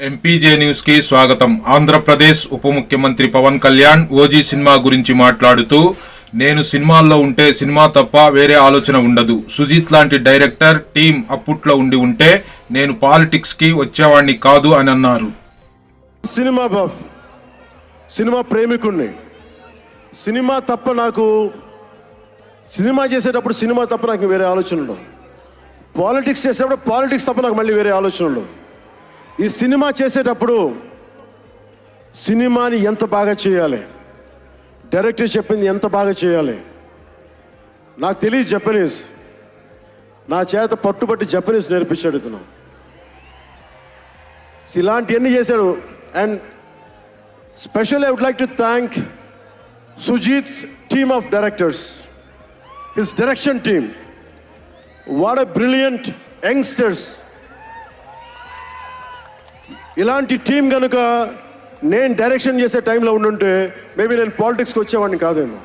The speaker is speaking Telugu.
ఎంపీజే న్యూస్కి స్వాగతం. ఆంధ్రప్రదేశ్ ఉప ముఖ్యమంత్రి పవన్ కళ్యాణ్ ఓజీ సినిమా గురించి మాట్లాడుతూ నేను సినిమాల్లో ఉంటే సినిమా తప్ప వేరే ఆలోచన ఉండదు. సుజిత్ లాంటి డైరెక్టర్ టీం అప్పట్లో ఉండి ఉంటే నేను పాలిటిక్స్కి వచ్చేవాడిని కాదు అని అన్నారు. Cinema buff. సినిమా ప్రేమికుణ్ణి. సినిమా తప్ప నాకు సినిమా చేసేటప్పుడు సినిమా తప్ప నాకు వేరే ఆలోచన ఉండవు పాలిటిక్స్ చేసేటప్పుడు పాలిటిక్స్ తప్ప నాకు మళ్ళీ వేరే ఆలోచన ఉండవు ఈ సినిమా చేసేటప్పుడు సినిమాని ఎంత బాగా చేయాలి? డైరెక్టర్ చెప్పింది ఎంత బాగా చేయాలి? నాకు తెలియదు జపనీస్. నా చేత పట్టుబట్టి జపనీస్ నేర్పించాడు ఇతను. ఇలాంటివన్నీ చేశాడు. And special I would like to thank Sujeeth team of directors his direction team what a brilliant youngsters ఇలాంటి టీం కనుక నేను డైరెక్షన్ చేసే టైంలో ఉండుంటే మేబీ నేను పాలిటిక్స్కి వచ్చేవాడిని కాదేమో.